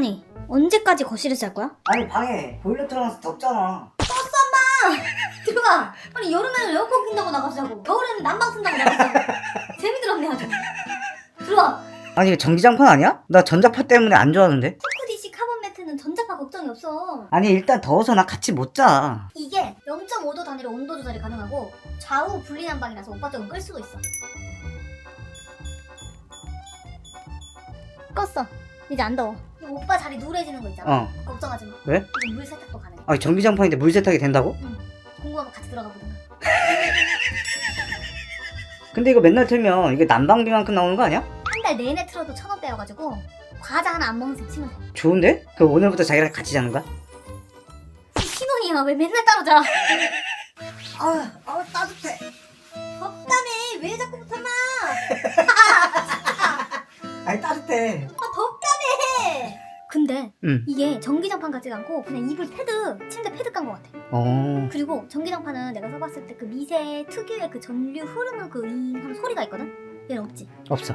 아니 언제까지 거실에서 잘 거야? 아니 방에 보일러 틀어놔서 덥잖아. 들어가 아니 여름에는 에어컨 킨다고 나가서 자고. 겨울에는 난방 쓴다고 나가서 자고. 재미들었네 아주. 들어와. 아니 이거 전기장판 아니야? 나 전자파 때문에 안 좋아하는데. 코디시 카본 매트는 전자파 걱정이 없어. 아니 일단 더워서 나 같이 못자. 이게 0.5도 단위로 온도 조절이 가능하고 좌우 분리난방이라서 오빠 쪽은 끌 수도 있어. 껐어. 이제 안 더워 오빠 자리 누래지는 거 있잖아. 어. 걱정하지 마. 왜? 이거 물 세탁도 가능해. 아니 전기장판인데 물 세탁이 된다고? 궁금하면 같이 들어가 보든가. 근데 이거 맨날 틀면 이게 난방비만큼 나오는 거 아니야? 한 달 내내 틀어도 천원 빼여가지고 과자 하나 안 먹는 셈 치면 돼 좋은데? 그럼 오늘부터 자기랑 같이 자는 거야? 신혼이야. 왜 맨날 따로 자? 아, 아 따뜻해. 덥다며. 왜 자꾸 붙어마 아니 따뜻해. 아 덥다며 근데 응. 이게 전기장판 같지가 않고 그냥 이불 패드 침대 패드 깐 것 같아. 어. 그리고 전기장판은 내가 써봤을 때 그 미세 특유의 그 전류 흐르는 그잉 하는 소리가 있거든? 얘는 없지? 없어